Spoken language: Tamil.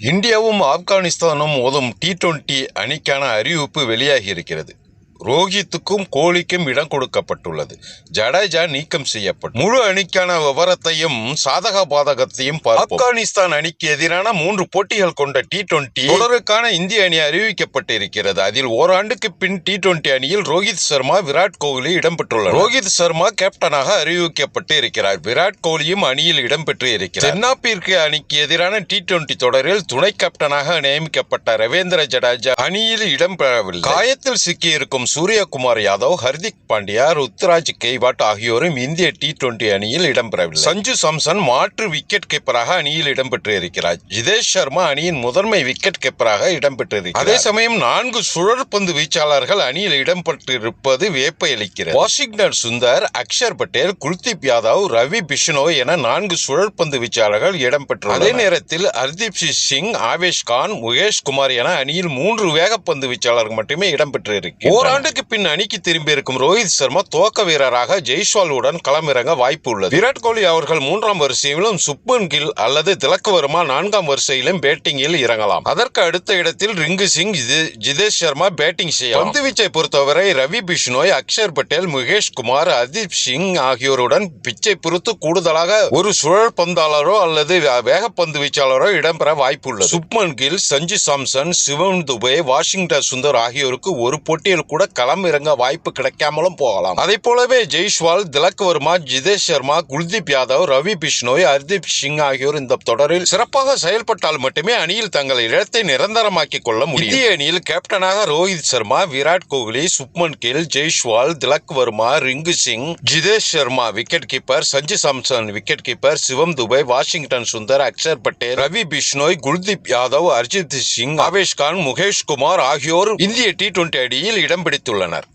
இந்தியாவும் ஆப்கானிஸ்தானும் மோதும் டி டுவெண்டி அணிக்கான அறிவிப்பு வெளியாகி இருக்கிறது ரோஹித்துக்கும் கோலிக்கும் இடம் கொடுக்கப்பட்டுள்ளது. ஜடேஜா நீக்கம் செய்யப்பட்டு முழு அணிக்கான விவரத்தையும் சாதக பாதகத்தையும் ஆப்கானிஸ்தான் அணிக்கு எதிரான மூன்று போட்டிகள் கொண்ட டி டுவெண்டி தொடருக்கான இந்திய அணி அறிவிக்கப்பட்டிருக்கிறது. அதில் ஓராண்டுக்கு பின் டி டுவெண்டி அணியில் ரோஹித் சர்மா விராட் கோலி இடம்பெற்றுள்ளார் ரோஹித் சர்மா கேப்டனாக அறிவிக்கப்பட்டு இருக்கிறார் விராட் கோலியும் அணியில் இடம்பெற்று இருக்கிறார். தென்னாப்பிற்கு அணிக்கு எதிரான டி டுவெண்டி தொடரில் துணை கேப்டனாக நியமிக்கப்பட்ட ரவீந்திர ஜடேஜா அணியில் இடம்பெறவில்லை. காயத்தில் சிக்கியிருக்கும் சூரியகுமார் யாதவ் ஹர்திக் பாண்டியா ருத்ராஜ் கெய்வாட் ஆகியோரும் இந்திய டி டுவெண்டி அணியில் இடம்பெறவில்லை. சஞ்சு சாம்சன் மாற்று விக்கெட் கீப்பராக அணியில் இடம்பெற்று இருக்கிறார். ஜிதேஷ் சர்மா அணியின் முதன்மை விக்கெட் கீப்பராக இடம்பெற்று அதே சமயம் நான்கு சுழற்பந்து வீச்சாளர்கள் அணியில் இடம்பெற்றிருப்பது வியப்பை அளிக்கிறது வாஷிங்டன் சுந்தர் அக்ஷர் பட்டேல் குல்தீப் யாதவ் ரவி பிஷ்னோய் என நான்கு சுழற்பந்து வீச்சாளர்கள் இடம்பெற்றுள்ளனர். அதே நேரத்தில் ஹர்தீப் சிங் ஆவேஷ் கான் முகேஷ் குமார் என அணியில் மூன்று வேகப்பந்து வீச்சாளர்கள் மட்டுமே இடம்பெற்று ஆண்டுக்கு பின் அணிக்கு திரும்பியிருக்கும் ரோஹித் சர்மா துவக்க வீரராக ஜெய்ஸ்வாலுடன் களமிறங்க வாய்ப்பு உள்ளது. விராட் கோலி அவர்கள் மூன்றாம் வரிசையிலும் சுப்மன் கில் அல்லது திலக்கு வர்மா நான்காம் வரிசையிலும் பேட்டிங்கில் இறங்கலாம். அதற்கு அடுத்த இடத்தில் ரிங்கு சிங் ஜி- ஜிதேஷ் சர்மா பேட்டிங் செய்ய பந்து வீச்சை பொறுத்தவரை ரவி பிஷ்னோய் அக்ஷர் பட்டேல் முகேஷ் குமார் அதீப் சிங் ஆகியோருடன் பிச்சை பொறுத்து கூடுதலாக ஒரு சுழல் பந்தாளரோ அல்லது வே- வேகப்பந்து வீச்சாளரோ இடம்பெற வாய்ப்புள்ளது சுப்மன் கில் சஞ்சு சாம்சன் சிவன் துபே வாஷிங்டன் சுந்தர் ஆகியோருக்கு ஒரு போட்டியில் கூட களம் இறங்க வாய்ப்பு கிடைக்காமலும் போகலாம். அதே போலவே ஜெய்ஷ்வால் திலக் வர்மா ஜிதேஷ் சர்மா குல்தீப் யாதவ் ரவி பிஷ்னோய் ஹர்தீப் சிங் ஆகியோர் இந்த தொடரில் சிறப்பாக செயல்பட்டால் மட்டுமே அணியில் தங்கள் இடத்தை நிரந்தரமாக்கிக் கொள்ள முடியும். இந்திய அணியில் கேப்டனாக Rohit Sharma Virat Kohli Shubman Gill Jaiswal Tilak Varma Rinku Singh Jitesh Sharma wicket keeper Sanju Samson wicket keeper Shivam Dube Washington Sundar Axar Patel Ravi Bishnoi Kuldeep Yadav Arshdeep Singh Avesh Khan Mukesh Kumar ஆகியோர் இந்திய டி டுவெண்டி அணியில் இடம் பிடித்துள்ளனர்